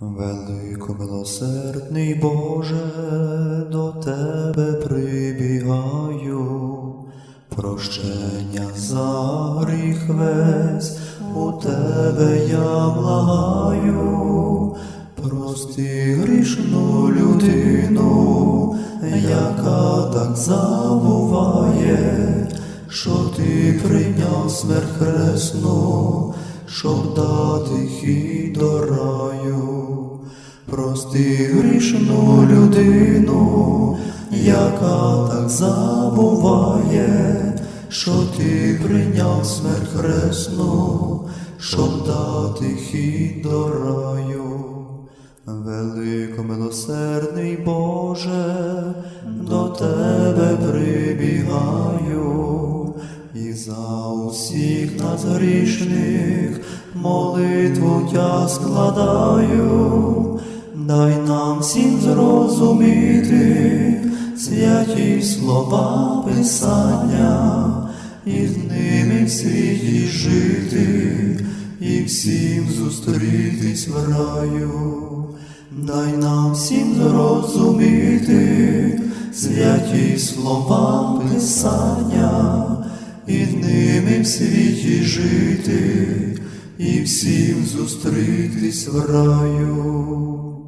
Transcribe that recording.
Великомилосердний Боже, до Тебе прибігаю, прощення за гріх весь у Тебе я благаю, прости грішну людину, яка так забуває, що ти прийняв смерть хресну, щоб дати хід до раю. Прости грішну людину, яка так забуває, що ти прийняв смерть хресну, щоб дати хід до раю. Великомилосердний Боже, до Тебе прибігаю, і за усіх нас грішних молитву тя складаю, дай нам всім зрозуміти святі слова Писання, і з ними в світі жити, і всім зустрітись в раю. Дай нам всім зрозуміти святі слова Писання, і з ними в світі жити, і всім зустрітись в раю.